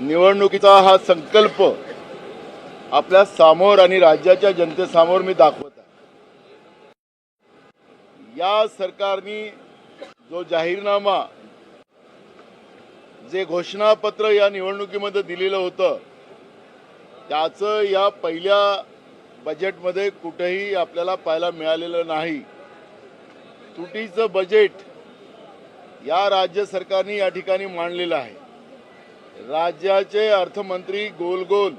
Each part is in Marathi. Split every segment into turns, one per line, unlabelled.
निवडणुकीचा हा संकल्प आपल्यासमोर आणि राज्याच्या जनतेसमोर मी दाखवत आहे. या सरकारने जो जाहीरनामा जे घोषणापत्र या निवडणुकीमध्ये दिलेलं होतं त्याचं या पहिल्या बजेटमध्ये कुठेही आपल्याला पाहायला मिळालेलं नाही. तुटीचं बजेट या राज्य सरकारने या ठिकाणी मांडलेलं आहे. राज्याचे अर्थमंत्री गोल गोल.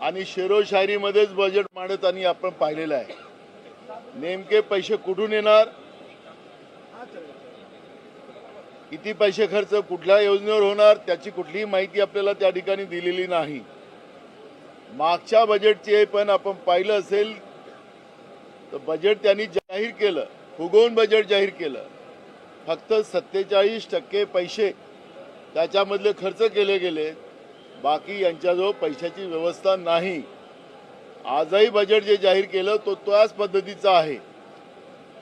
आणि शेरोशायरीमध्येच बजेट मांडताना आपण पाहिलेलं आहे. नेमके पैसे कुठून येणार? किती पैसे खर्च कुठल्या योजनेवर होणार? त्याची कुठलीही माहिती आपल्याला त्या ठिकाणी दिलेली नाही. मागच्या बजेटचे पण आपण पाहिलं असेल तर बजेट त्यांनी जाहीर केलं. फुगवून बजेट जाहीर केलं. फक्त सत्तेचाळीस टक्के पैसे त्याच्यामधले खर्च केले गेले. बाकी यांच्याजवळ पैशाची व्यवस्था नाही. आजही बजेट जे जाहीर केलं तो त्याच पद्धतीचा आहे.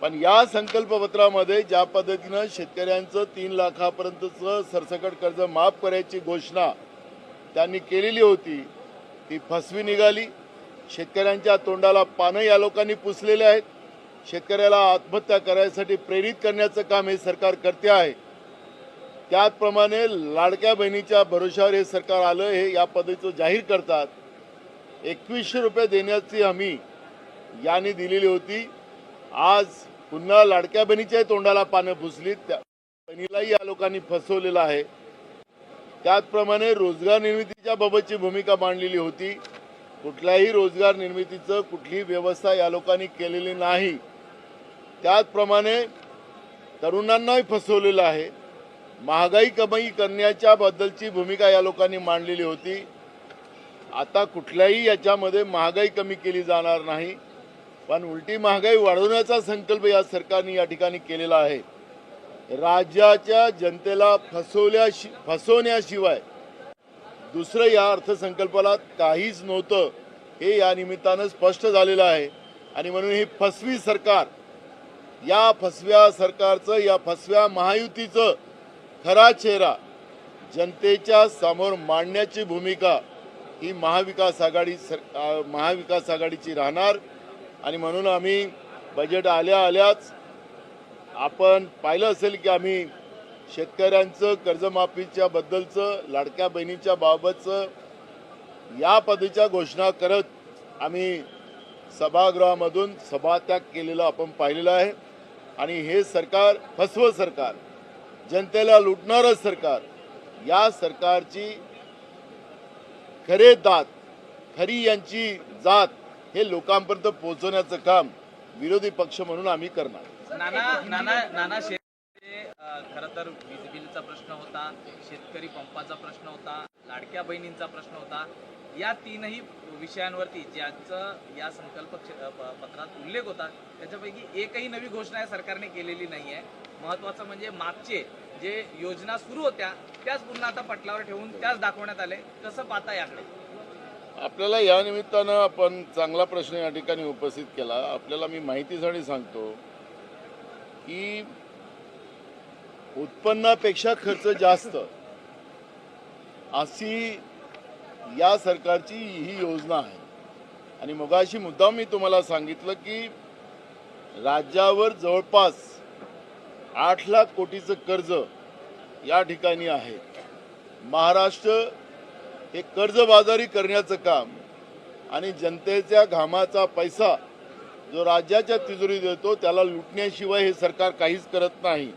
पण या संकल्पपत्रामध्ये ज्या पद्धतीनं शेतकऱ्यांचं तीन लाखापर्यंतचं सरसकट कर्ज माफ करायची घोषणा त्यांनी केलेली होती ती फसवी निघाली. शेतकऱ्यांच्या तोंडाला पानं या लोकांनी पुसलेले आहेत. शेतकऱ्याला आत्महत्या करायसाठी प्रेरित करण्याचं काम हे सरकार करते आहे. त्याचप्रमाणे लाडक्या बहिणीच्या भरोशावर हे सरकार आलं हे या पद्धतीचं जाहीर करतात. एकवीसशे रुपये देण्याची हमी यांनी दिलेली होती. आज पुन्हा लाडक्या बहिणीच्याही तोंडाला पानं पुसलीत. त्या बहिणीलाही या लोकांनी फसवलेलं आहे. त्याचप्रमाणे रोजगार निर्मितीच्या बाबतची भूमिका मांडलेली होती. कुठल्याही रोजगार निर्मितीचं कुठलीही व्यवस्था या लोकांनी केलेली नाही. त्याचप्रमाणे तरुणांनाही फसवलेलं आहे. महागाई कमी करण्याच्या बद्दलची भूमिका या लोकांनी मांडलेली होती. आता कुठल्याही याच्यामध्ये महागाई कमी केली जाणार नाही. पण उलटी महागाई वाढवण्याचा संकल्प या सरकारने या ठिकाणी केलेला आहे. राज्याच्या जनतेला फसवल्या फसवण्याशिवाय दुसरं या अर्थसंकल्पाला काहीच नव्हतं हे या निमित्तानं स्पष्ट झालेलं आहे. आणि म्हणून ही फसवी सरकार या फसव्या सरकारचं या फसव्या महायुतीचं खरा चेहरा जनतेच्या समोर मांडण्याची भूमिका ही महाविकास आघाडी सर महाविकास आघाडीची राहणार. आणि म्हणून आम्ही बजेट आल्या आल्याच आपण पाहिलं असेल की आम्ही शेतकऱ्यांचं कर्जमाफीच्या बद्दलचं लाडक्या बहिणीच्या बाबतचं या पद्धतीच्या घोषणा करत आम्ही सभागृहामधून सभात्याग केलेलं आपण पाहिलेलं आहे. आणि हे सरकार फसवं सरकार जनतेला लुटणारं सरकार. या सरकारची खरे दात खरी यांची जात हे लोकांपर्यंत पोहोचवण्याचं काम विरोधी पक्ष म्हणून आम्ही करणार.
नाना नाना नाना शेतकरी खर तर वीज बिलचा प्रश्न होता शेतकरी पंपाचा प्रश्न होता लाडक्या बहिणींचा प्रश्न होता. या तीनही विषयांवरती ज्याचं या संकल्प पत्रात उल्लेख होता त्याच्यापैकी एकही नवी घोषणा या सरकारने केलेली नाही आहे महत्वाचं म्हणजे मागचे जे योजना सुरू होत्या त्याच पुन्हा आता पटलावर ठेवून त्याच दाखवण्यात आले. कसं पाहता याकडे?
आपल्याला या निमित्तानं आपण चांगला प्रश्न या ठिकाणी उपस्थित केला. आपल्याला मी माहितीसाठी सांगतो की उत्पन्नापेक्षा खर्च जास्त अशी या सरकारची ही योजना आहे. आणि मगाशी मुद्दाम मी तुम्हाला सांगितलं की राज्यावर जवळपास आठ लाख कोटीचं कर्ज या ठिकाणी आहे. महाराष्ट्र हे कर्जबाजारी करण्याचं काम आणि जनतेच्या घामाचा पैसा जो राज्याच्या तिजोरीत येतो त्याला लुटण्याशिवाय हे सरकार काहीच करत नाही.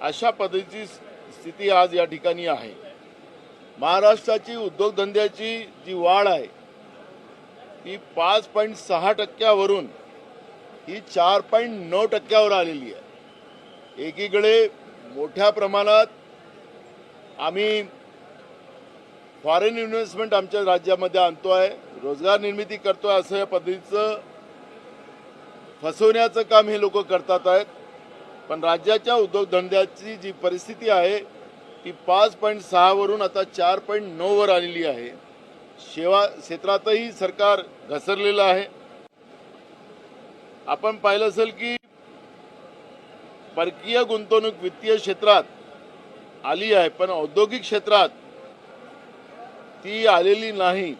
अशा पद्धतीची स्थिती आज या ठिकाणी आहे. महाराष्ट्राची उद्योगधंद्याची जी वाढ आहे ती पाच पॉईंट सहा टक्क्यावरून ही चार पॉईंट नऊ टक्क्यावर आलेली आहे. एकीकडे मोठ्या प्रमाणात आम्ही फॉरेन इन्व्हेस्टमेंट आमच्या राज्यामध्ये आणतो आहे रोजगार निर्मिती करतोय असं या पद्धतीचं फसवण्याचं काम हे लोक करतात आहेत. पण राज्याच्या उद्योगधंद्याची जी परिस्थिती आहे ती पाच पॉईंट सहावरून आता चार पॉईंट नऊवर आलेली आहे. सेवा क्षेत्रातही सरकार घसरलेलं आहे. आपण पाहिलं असेल की परकीय गुंतवणूक वित्तीय क्षेत्रात आली आहे पण औद्योगिक क्षेत्रात ती आलेली नाही.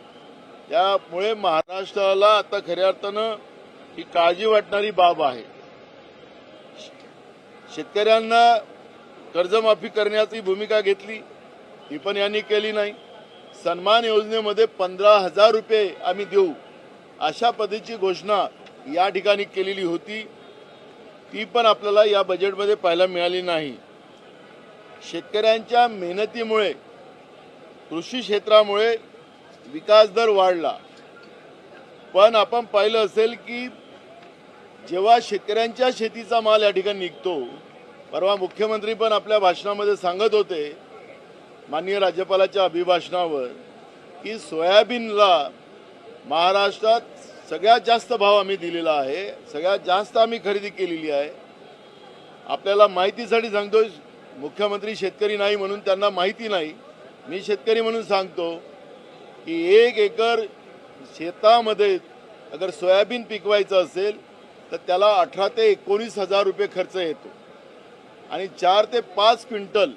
त्यामुळे महाराष्ट्राला आता खऱ्या अर्थानं ही काळजी वाटणारी बाब आहे. शेतकऱ्यांना कर्जमाफी करण्याची भूमिका घेतली ती पण यांनी केली नाही. सन्मान योजनेमध्ये पंधरा हजार रुपये आम्ही देऊ अशा पद्धतीची घोषणा या ठिकाणी केलेली होती. ती पण आपल्याला या बजेटमध्ये पाहायला मिळाली नाही. शेतकऱ्यांच्या मेहनतीमुळे कृषी क्षेत्रामुळे विकास दर वाढला. पण आपण पाहिलं असेल की जेव्हा शेतकऱ्यांच्या शेतीचा माल या ठिकाणी निघतो परवा मुख्यमंत्री पण आपल्या भाषणामध्ये सांगत होते माननीय राज्यपालाच्या अभिभाषणावर की सोयाबीनला महाराष्ट्रात सगळ्यात जास्त भाव आम्ही दिलेला आहे. सगळ्यात जास्त आम्ही खरेदी केलेली आहे. आपल्याला माहितीसाठी सांगतो मुख्यमंत्री शेतकरी नाही म्हणून त्यांना माहिती नाही. मी शेतकरी म्हणून सांगतो की एक एकर शेतामध्ये अगर सोयाबीन पिकवायचं असेल तर त्याला अठरा ते एकोणीस हजार रुपये खर्च येतो. आणि चार ते पाच क्विंटल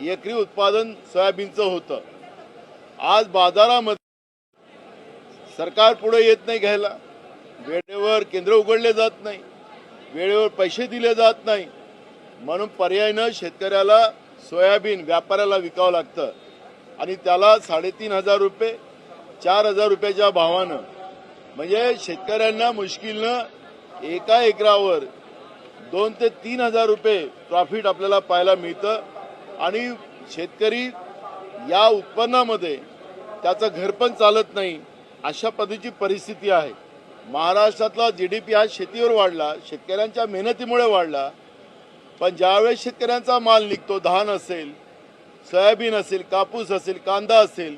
एकरी उत्पादन सोयाबीनचं होतं. आज बाजारामध्ये सरकार पुढे येत नाही घ्यायला. वेळेवर केंद्र उघडले जात नाही. वेळेवर पैसे दिले जात नाही. म्हणून पर्यायनं शेतकऱ्याला सोयाबीन व्यापाऱ्याला विकावं लागतं. आणि त्याला साडेतीन हजार रुपये चार हजार रुपयाच्या भावानं म्हणजे शेतकऱ्यांना मुश्किलनं एका एकरावर दोन ते तीन हजार रुपये प्रॉफिट आपल्याला पाहायला मिळतं. आणि शेतकरी या उत्पन्नामध्ये त्याचं घर पण चालत नाही. अशा पद्धतीची परिस्थिती आहे. महाराष्ट्रातला जी डी पी हा शेतीवर वाढला शेतकऱ्यांच्या मेहनतीमुळे वाढला. पण ज्यावेळेस शेतकऱ्यांचा माल निघतो धान असेल सोयाबीन असेल कापूस असेल कांदा असेल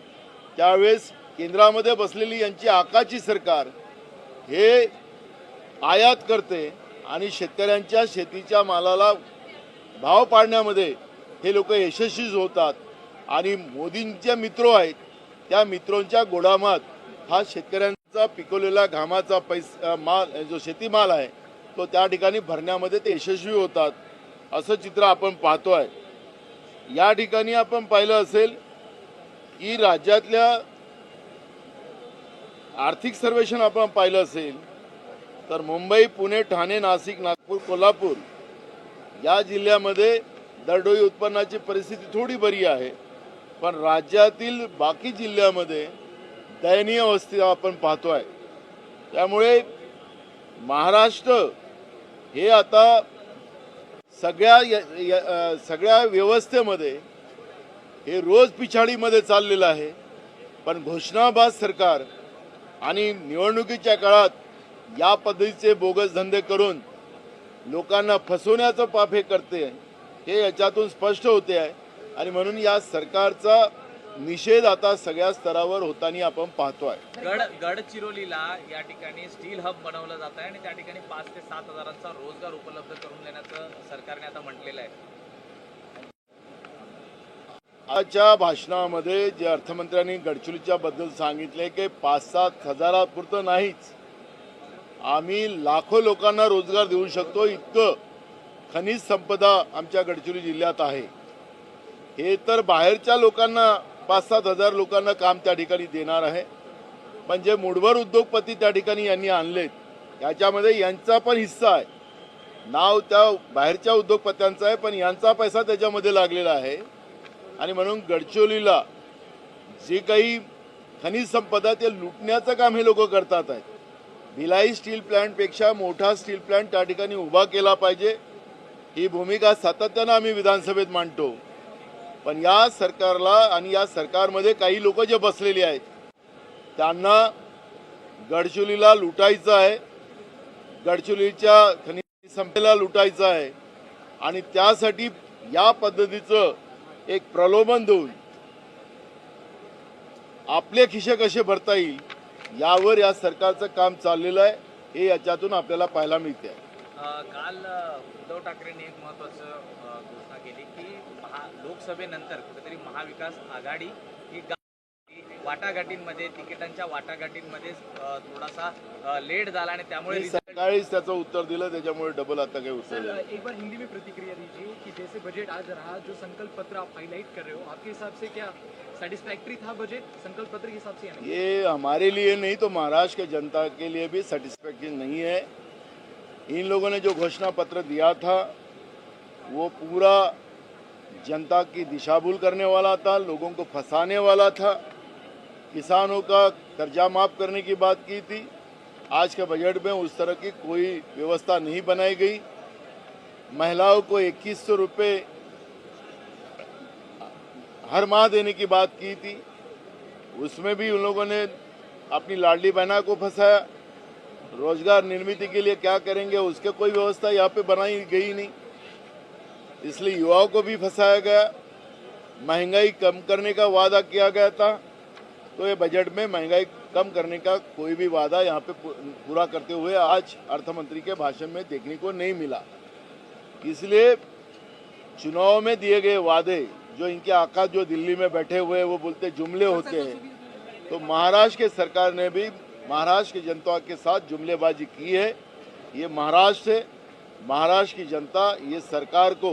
त्यावेळेस केंद्रामध्ये बसलेली यांची आकाची सरकार हे आयात करते आणि शेतकऱ्यांच्या शेतीच्या मालाला भाव पाडण्यामध्ये हे लोक यशस्वी होतात. आणि मोदींचे मित्र आहेत त्या मित्रांच्या गोडामात हा शेतकऱ्यांचा पिकवलेला घामाचा पैसा माल जो शेतीमाल आहे तो त्या ठिकाणी भरण्यामध्ये ते यशस्वी होतात असं चित्र आपण पाहतो आहे या ठिकाणी आपण पाहिलं असेल की राज्यातल्या आर्थिक सर्वेक्षण आपण पाहिलं असेल तर मुंबई पुणे ठाणे नाशिक नागपूर कोल्हापूर या जिल्ह्यामध्ये दरडोई उत्पन्नाची परिस्थिती थोडी बरी आहे पण राज्यातील बाकी जिल्ह्यामध्ये दयनीय अवस्थेला आपण पाहतो आहे त्यामुळे महाराष्ट्र हे आता सगळ्या य- य- सगळ्या व्यवस्थेमध्ये हे रोज पिछाडीमध्ये चाललेलं आहे. पण घोषणाबाज सरकार आणि निवडणुकीच्या काळात या पद्धतीचे बोगस धंदे करून लोकांना फसवण्याचं पाप हे करते हे याच्यातून स्पष्ट होते आहे. आणि म्हणून या सरकारचा निषेध आता सगळ्या स्तरावर होताना आपण पाहतो आहे
गड गडचिरोलीला या ठिकाणी स्टील हब बनवलं जात आहे आणि त्या ठिकाणी पाच ते सात हजारांचा रोजगार उपलब्ध करून देण्याचं सरकारने आता म्हटलेलं आहे.
आजच्या भाषणामध्ये जे अर्थमंत्र्यांनी गडचिरोलीच्या बद्दल सांगितले की पाच सात हजारापुरतं नाहीच. आम्ही लाखो लोकांना रोजगार देऊ शकतो इतकं खनिज संपदा आमच्या गडचिरोली जिल्ह्यात आहे. हे तर बाहेरच्या लोकांना पाच सात हजार लोकांना काम त्या ठिकाणी देणार आहे. पण जे मुडभर उद्योगपती त्या ठिकाणी यांनी आणलेत. याच्यामध्ये यांचा पण हिस्सा आहे. नाव त्या बाहेरच्या उद्योगपत्यांचं आहे पण यांचा पैसा त्याच्यामध्ये लागलेला आहे. आणि म्हणून गडचिरोलीला जे काही खनिज संपदा ते लुटण्याचं काम हे लोक करतात आहेत. भिलाई स्टील प्लॅन्टपेक्षा मोठा स्टील प्लॅन्ट त्या ठिकाणी उभा केला पाहिजे. ही भूमिका सातत्यानं आम्ही विधानसभेत मांडतो. पण या सरकारला आणि या सरकारमध्ये काही लोक जे बसलेले आहेत त्यांना गडचिरोलीला लुटायचं आहे. गडचिरोलीच्या खनिज संपेला लुटायचं आहे. आणि त्यासाठी या पद्धतीचं एक प्रलोभन देऊन आपले खिशे कसे भरता येईल यावर या सरकारचं काम चाललेलं आहे. हे याच्यातून आपल्याला पाहायला मिळते
काल उद्धव ठाकरेंनी एक महत्वाचं अ, घोषणा केली की महा लोकसभेनंतर कुठेतरी महाविकास आघाडी ही गा- वाटाघाटींमध्ये तिकिटांच्या वाटाघाटींमध्ये थोडासा लेट झाला आणि त्यामुळे
सकाळीच त्याचं उत्तर दिलं त्याच्यामुळे डबल आता काही उत्तर दिलं
एक बार हिंदी में प्रतिक्रिया दीजिए कि जैसे बजट आज रहा जो संकल्प पत्र आप हाईलाइट कर रहे हो आपके हिसाब से क्या सेटिस्फैक्ट्री था बजट संकल्प पत्र के हिसाब से या
हमारे लिए नहीं तो महाराष्ट्र के जनता के लिए भी सेटिस्फेक्शन नहीं है। इन लोगों ने जो घोषणा पत्र दिया था वो पूरा जनता की दिशाभूल करने वाला था, लोगों को फंसाने वाला था, किसानों का कर्जा माफ़ करने की बात की थी। आज के बजट में उस तरह की कोई व्यवस्था नहीं बनाई गई। महिलाओं को इक्कीस सौ रुपये हर माह देने की बात की थी। उसमें भी उन लोगों ने अपनी लाडली बहना को फंसाया। रोज़गार निर्मित के लिए क्या करेंगे, उसके कोई व्यवस्था यहाँ पे बनाई गई नहीं। इसलिए युवाओं को भी फंसाया गया महँगाई कम करने का वादा किया गया था। तो ये बजट में महँगाई कम करने का कोई भी वादा यहाँ पे पूरा करते हुए आज अर्थमंत्री के भाषण में देखने को नहीं मिला। इसलिए चुनाव में दिए गए वादे जो इनके आका जो दिल्ली में बैठे हुए वो बोलते जुमले होते हैं। तो महाराष्ट्र के सरकार ने भी महाराष्ट्र की जनता के साथ जुमलेबाजी की है। ये महाराष्ट्र से महाराष्ट्र की जनता ये सरकार को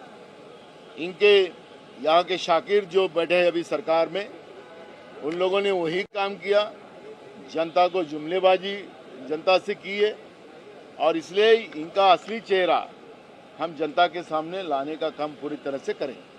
इनके यहाँ के शाकिर जो बैठे हैं अभी सरकार में, उन लोगों ने वही काम किया। जनता को जुमलेबाजी जनता से की है और इसलिए इनका असली चेहरा हम जनता के सामने लाने का काम पूरी तरह से करेंगे।